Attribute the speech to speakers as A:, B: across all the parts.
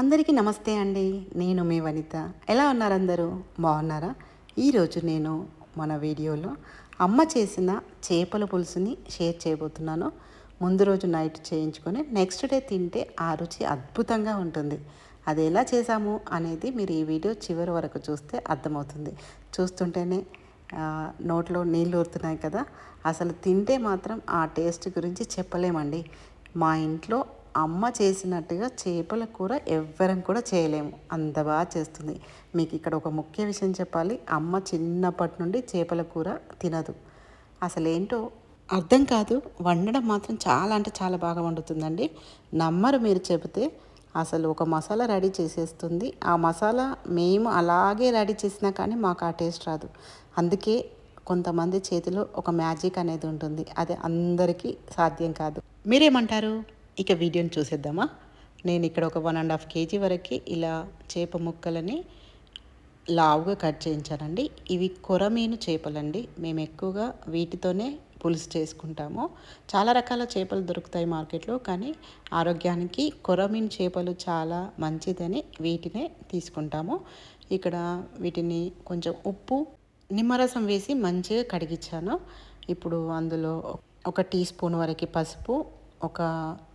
A: అందరికీ నమస్తే అండి. నేను మీ వనిత. ఎలా ఉన్నారు అందరూ? బాగున్నారా? ఈరోజు నేను మన వీడియోలో అమ్మ చేసిన చేపల పులుసుని షేర్ చేయబోతున్నాను. ముందు రోజు నైట్ చేయించుకొని నెక్స్ట్ డే తింటే ఆ రుచి అద్భుతంగా ఉంటుంది. అది ఎలా చేసాము అనేది మీరు ఈ వీడియో చివరి వరకు చూస్తే అర్థమవుతుంది. చూస్తుంటేనే నోట్లో నీళ్ళు ఊరుతున్నాయి కదా. అసలు తింటే మాత్రం ఆ టేస్ట్ గురించి చెప్పలేమండి. మా ఇంట్లో అమ్మ చేసినట్టుగా చేపల కూర ఎవ్వరం కూడా చేయలేము. అంత బాగా చేస్తుంది. మీకు ఇక్కడ ఒక ముఖ్య విషయం చెప్పాలి. అమ్మ చిన్నప్పటి నుండి చేపల కూర తినదు. అసలేంటో అర్థం కాదు. వండడం మాత్రం చాలా అంటే చాలా బాగా వండుతుందండి. నమ్మరు మీరు చెబితే. అసలు ఒక మసాలా రెడీ చేసేస్తుంది. ఆ మసాలా మేము అలాగే రెడీ చేసినా కానీ మాకు ఆ టేస్ట్ రాదు. అందుకే కొంతమంది చేతిలో ఒక మ్యాజిక్ అనేది ఉంటుంది. అది అందరికీ సాధ్యం కాదు. మీరేమంటారు? ఇక వీడియోని చూసేద్దామా? నేను ఇక్కడ ఒక వన్ అండ్ హాఫ్ కేజీ వరకు ఇలా చేప ముక్కలని లావుగా కట్ చేయించానండి. ఇవి కొరమీను చేపలండి. మేము ఎక్కువగా వీటితోనే పులుసు చేసుకుంటాము. చాలా రకాల చేపలు దొరుకుతాయి మార్కెట్లో కానీ ఆరోగ్యానికి కొరమీను చేపలు చాలా మంచిదని వీటినే తీసుకుంటాము. ఇక్కడ వీటిని కొంచెం ఉప్పు నిమ్మరసం వేసి మంచిగా కడిగించాను ఇప్పుడు అందులో ఒక టీ స్పూన్ వరకు పసుపు ఒక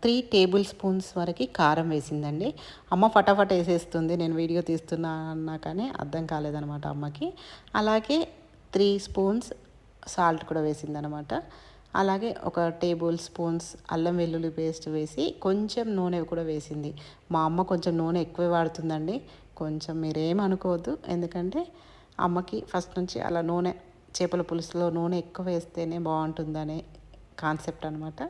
A: త్రీ టేబుల్ స్పూన్స్ వరకు కారం వేసిందండి. అమ్మ ఫటాఫట్ వేసేస్తుంది నేను వీడియో తీస్తున్నా అన్నా కానీ అర్థం కాలేదనమాట అమ్మకి. అలాగే త్రీ స్పూన్స్ సాల్ట్ కూడా వేసిందనమాట అలాగే ఒక టేబుల్ స్పూన్స్ అల్లం వెల్లుల్లి పేస్ట్ వేసి కొంచెం నూనె కూడా వేసింది. మా అమ్మ కొంచెం నూనె ఎక్కువే వాడుతుందండి. కొంచెం మీరేం అనుకోవద్దు. ఎందుకంటే అమ్మకి ఫస్ట్ నుంచి అలా నూనె చేపల పులుసులో నూనె ఎక్కువ వేస్తేనే బాగుంటుందనే కాన్సెప్ట్ అనమాట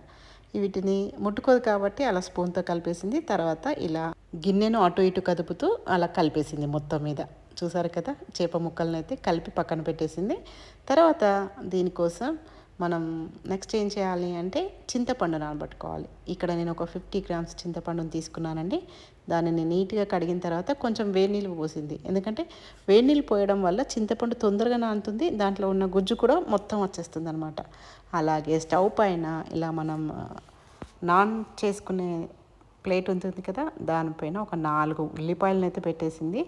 A: వీటిని ముట్టుకోదు కాబట్టి అలా స్పూన్తో కలిపేసింది. తర్వాత ఇలా గిన్నెను అటు ఇటు కదుపుతూ అలా కలిపేసింది మొత్తం మీద. చూసారు కదా? చేప ముక్కలను అయితే కలిపి పక్కన పెట్టేసింది. తర్వాత దీనికోసం మనం నెక్స్ట్ ఏం చేయాలి అంటే చింతపండు నానబెట్టుకోవాలి. ఇక్కడ నేను ఒక ఫిఫ్టీ గ్రామ్స్ చింతపండుని తీసుకున్నానండి. దానిని నీట్గా కడిగిన తర్వాత కొంచెం వేడి నీళ్ళు పోసింది. ఎందుకంటే వేడి నీళ్ళు పోయడం వల్ల చింతపండు తొందరగా నానుతుంది. దాంట్లో ఉన్న గుజ్జు కూడా మొత్తం వచ్చేస్తుంది అనమాట అలాగే స్టవ్ పైన ఇలా మనం నాన్ చేసుకునే ప్లేట్ ఉంటుంది కదా దానిపైన ఒక నాలుగు ఉల్లిపాయలను అయితే పెట్టేసింది.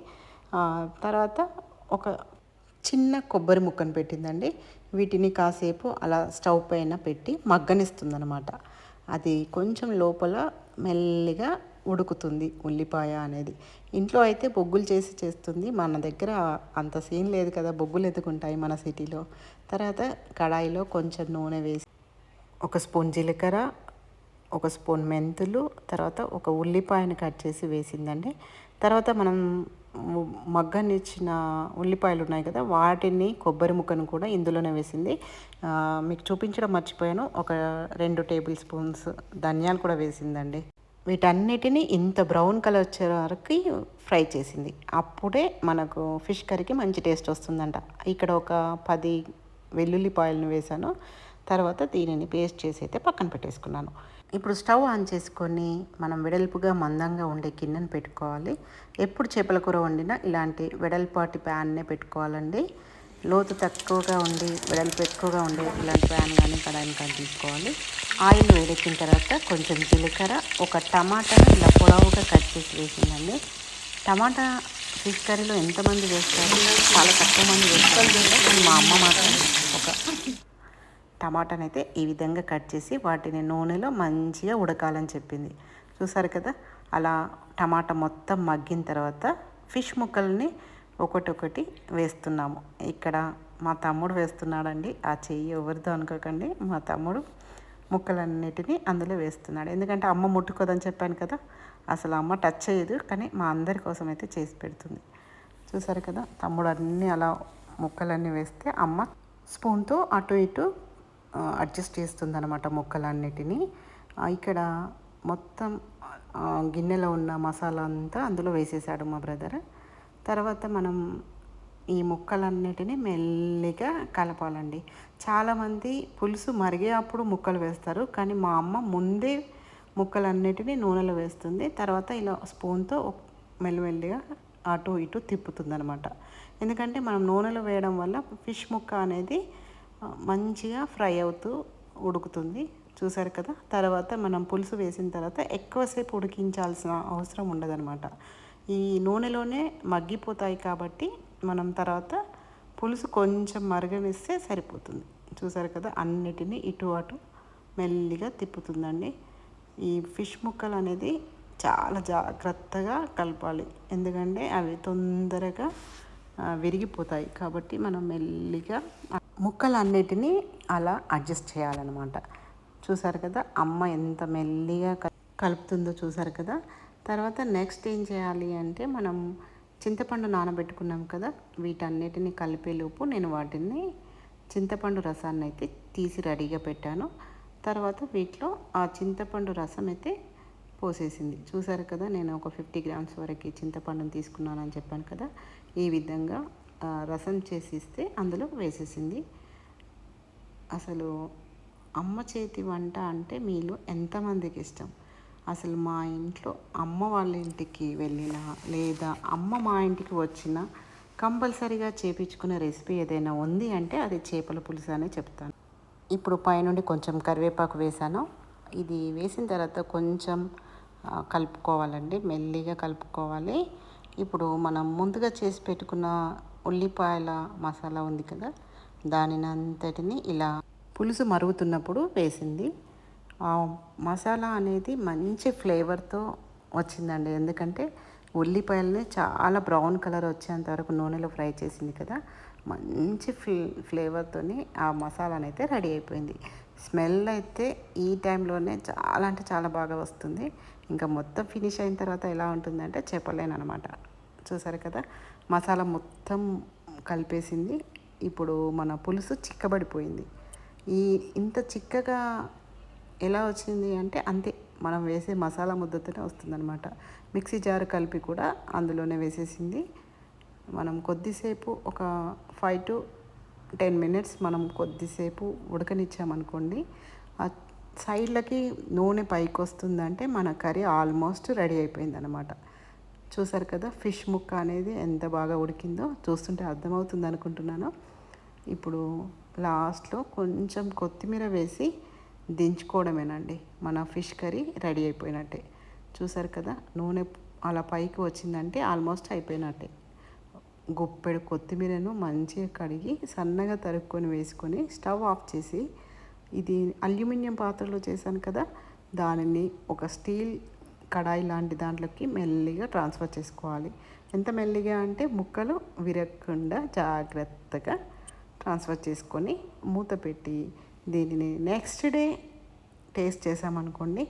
A: తర్వాత ఒక చిన్న కొబ్బరి ముక్కను పెట్టిందండి. వీటిని కాసేపు అలా స్టవ్ పైన పెట్టి మగ్గనిస్తుందనమాట అది కొంచెం లోపల మెల్లిగా ఉడుకుతుంది ఉల్లిపాయ అనేది. ఇంట్లో అయితే బొగ్గులు చేసి చేస్తుంది. మన దగ్గర అంత సీన్ లేదు కదా బొగ్గులు ఎదుగుంటాయి మన సిటీలో. తర్వాత కడాయిలో కొంచెం నూనె వేసి ఒక స్పూన్ జీలకర్ర ఒక స్పూన్ మెంతులు తర్వాత ఒక ఉల్లిపాయను కట్ చేసి వేసిందండి. తర్వాత మనం మగ్గనిచ్చిన ఉల్లిపాయలు ఉన్నాయి కదా వాటిని కొబ్బరి ముక్కను కూడా ఇందులోనే వేసింది. మీకు చూపించడం మర్చిపోయాను. ఒక రెండు టేబుల్ స్పూన్స్ ధనియాలు కూడా వేసిందండి. వీటన్నిటిని ఇంత బ్రౌన్ కలర్ వచ్చే వరకు ఫ్రై చేసింది. అప్పుడే మనకు ఫిష్ కర్రీకి మంచి టేస్ట్ వస్తుందంట. ఇక్కడ ఒక పది వెల్లుల్లిపాయలను వేసాను తర్వాత దీనిని పేస్ట్ చేసి అయితే పక్కన పెట్టేసుకున్నాను. ఇప్పుడు స్టవ్ ఆన్ చేసుకొని మనం వెడల్పుగా మందంగా ఉండే గిన్నెను పెట్టుకోవాలి. ఎప్పుడు చేపల కూర వండినా ఇలాంటి వెడల్పాటి ప్యాన్నే పెట్టుకోవాలండి. లోతు తక్కువగా ఉండి వెడల్పు ఎక్కువగా ఉండే ఇలాంటి ప్యాన్ కానీ కడాయిని కానీ తీసుకోవాలి. ఆయిల్ వేడెక్కిన తర్వాత కొంచెం జీలకర్ర ఒక టమాటాను ఇలా పొడవుగా కట్ చేసి వేసిందండి. టమాటా ఫిష్ కర్రీలో ఎంతమంది వేస్తారు? చాలా తక్కువ మంది వేస్తారు. మా అమ్మ మాత్రం ఒక టమాటాని అయితే ఈ విధంగా కట్ చేసి వాటిని నూనెలో మంచిగా ఉడకాలని చెప్పింది. చూసారు కదా? అలా టమాటా మొత్తం మగ్గిన తర్వాత ఫిష్ ముక్కల్ని ఒకటొకటి వేస్తున్నాము. ఇక్కడ మా తమ్ముడు వేస్తున్నాడండి. ఆ చెయ్యి ఎవరిదో అనుకోకండి. మా తమ్ముడు ముక్కలన్నిటినీ అందులో వేస్తున్నాడు. ఎందుకంటే అమ్మ ముట్టుకోదని చెప్పాను కదా? అసలు అమ్మ టచ్ చేయదు. కానీ మా అందరి కోసం అయితే చేసి పెడుతుంది. చూసారు కదా? తమ్ముడు అన్నీ అలా ముక్కలన్నీ వేస్తే అమ్మ స్పూన్తో అటు ఇటు అడ్జస్ట్ చేస్తుంది అనమాట ముక్కలన్నిటినీ ఇక్కడ మొత్తం గిన్నెలో ఉన్న మసాలా అంతా అందులో వేసేసాడు మా బ్రదర్. తర్వాత మనం ఈ ముక్కలన్నిటినీ మెల్లిగా కలపాలండి. చాలామంది పులుసు మరిగే అప్పుడు ముక్కలు వేస్తారు కానీ మా అమ్మ ముందే ముక్కలన్నిటిని నూనెలో వేస్తుంది. తర్వాత ఇలా స్పూన్తో మెల్లమెల్లిగా అటు ఇటు తిప్పుతుంది అనమాట ఎందుకంటే మనం నూనెలో వేయడం వల్ల ఫిష్ ముక్క అనేది మంచిగా ఫ్రై అవుతూ ఉడుకుతుంది. చూసారు కదా? తర్వాత మనం పులుసు వేసిన తర్వాత ఎక్కువసేపు ఉడికించాల్సిన అవసరం ఉండదన్నమాట. ఈ నూనెలోనే మగ్గిపోతాయి కాబట్టి మనం తర్వాత పులుసు కొంచెం మరగనిస్తే సరిపోతుంది. చూసారు కదా? అన్నిటినీ ఇటు అటు మెల్లిగా తిప్పుతుందండి. ఈ ఫిష్ ముక్కలు అనేది చాలా జాగ్రత్తగా కలపాలి. ఎందుకంటే అవి తొందరగా విరిగిపోతాయి. కాబట్టి మనం మెల్లిగా ముక్కలన్నిటినీ అలా అడ్జస్ట్ చేయాలన్నమాట. చూసారు కదా అమ్మ ఎంత మెల్లిగా కలుపుతుందో చూసారు కదా. తర్వాత నెక్స్ట్ ఏం చేయాలి అంటే మనం చింతపండు నానబెట్టుకున్నాం కదా వీటన్నిటిని కలిపేలోపు నేను వాటిని చింతపండు రసాన్ని అయితే తీసి రెడీగా పెట్టాను. తర్వాత వీటిలో ఆ చింతపండు రసం అయితే పోసేసింది. చూసారు కదా నేను ఒక ఫిఫ్టీ గ్రామ్స్ వరకు చింతపండుని తీసుకున్నానని చెప్పాను కదా. ఈ విధంగా రసం చేసిస్తే అందులో వేసేసింది. అసలు అమ్మ చేతి వంట అంటే మీలో ఎంతమందికి ఇష్టం? అసలు మా ఇంట్లో అమ్మ వాళ్ళ ఇంటికి వెళ్ళినా లేదా అమ్మ మా ఇంటికి వచ్చినా కంపల్సరీగా చేపించుకునే రెసిపీ ఏదైనా ఉంది అంటే అది చేపల పులుసు అనే చెప్తాను. ఇప్పుడు పైనుండి కొంచెం కరివేపాకు వేసాను. ఇది వేసిన తర్వాత కొంచెం కలుపుకోవాలండి. మెల్లిగా కలుపుకోవాలి. ఇప్పుడు మనం ముందుగా చేసి పెట్టుకున్న ఉల్లిపాయల మసాలా ఉంది కదా దానిని అంతటిని ఇలా పులుసు మరుగుతున్నప్పుడు వేసింది. ఆ మసాలా అనేది మంచి ఫ్లేవర్తో వచ్చిందండి. ఎందుకంటే ఉల్లిపాయలని చాలా బ్రౌన్ కలర్ వచ్చేంత వరకు నూనెలో ఫ్రై చేసింది కదా మంచి ఫ్లే ఫ్లేవర్తోని ఆ మసాలా అయితే రెడీ అయిపోయింది. స్మెల్ అయితే ఈ టైంలోనే చాలా అంటే చాలా బాగా వస్తుంది. ఇంకా మొత్తం ఫినిష్ అయిన తర్వాత ఎలా ఉంటుందంటే చెప్పలేను అనమాట చూసారు కదా మసాలా మొత్తం కలిపేసింది. ఇప్పుడు మన పులుసు చిక్కబడిపోయింది. ఈ ఇంత చిక్కగా ఎలా వచ్చింది అంటే అంతే మనం వేసే మసాలా ముద్దతోనే వస్తుందన్నమాట. మిక్సీ జార్ కలిపి కూడా అందులోనే వేసేసింది. మనం కొద్దిసేపు ఒక ఫైవ్ టు టెన్ మినిట్స్ మనం కొద్దిసేపు ఉడకనిచ్చామనుకోండి ఆ సైడ్లకి నూనె పైకి వస్తుందంటే మన కర్రీ ఆల్మోస్ట్ రెడీ అయిపోయింది అనమాట చూసారు కదా ఫిష్ ముక్క అనేది ఎంత బాగా ఉడికిందో చూస్తుంటే అర్థమవుతుంది అనుకుంటున్నాను. ఇప్పుడు లాస్ట్లో కొంచెం కొత్తిమీర వేసి దించుకోవడమేనండి. మన ఫిష్ కర్రీ రెడీ అయిపోయినట్టే. చూసారు కదా నూనె అలా పైకి వచ్చిందంటే ఆల్మోస్ట్ అయిపోయినట్టే. గుప్పెడు కొత్తిమీరను మంచిగా కడిగి సన్నగా తరుక్కొని వేసుకొని స్టవ్ ఆఫ్ చేసి ఇది అల్యూమినియం పాత్రలో చేశాను కదా దానిని ఒక స్టీల్ కడాయి లాంటి దాంట్లోకి మెల్లిగా ట్రాన్స్ఫర్ చేసుకోవాలి. ఎంత మెల్లిగా అంటే ముక్కలు విరగకుండా జాగ్రత్తగా ట్రాన్స్ఫర్ చేసుకొని మూత పెట్టి దీనిని నెక్స్ట్ డే టేస్ట్ చేసామనుకోండి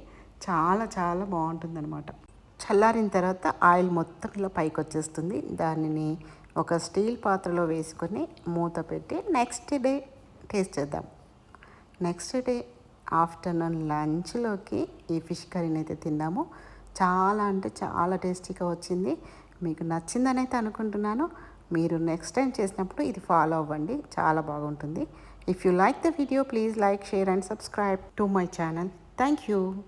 A: చాలా చాలా బాగుంటుంది అనమాట చల్లారిన తర్వాత ఆయిల్ మొత్తం ఇలా పైకి వచ్చేస్తుంది దానిని ఒక స్టీల్ పాత్రలో వేసుకొని మూత పెట్టి నెక్స్ట్ డే టేస్ట్ చేద్దాం. నెక్స్ట్ డే ఆఫ్టర్నూన్ లంచ్లోకి ఈ ఫిష్ కర్రీని అయితే తిన్నాము. చాలా అంటే చాలా టేస్టీగా వచ్చింది. మీకు నచ్చిందని అయితే అనుకుంటున్నాను. మీరు నెక్స్ట్ టైం చేసినప్పుడు ఇది ఫాలో అవ్వండి. చాలా బాగుంటుంది. If you like the video please like share and subscribe to my channel thank you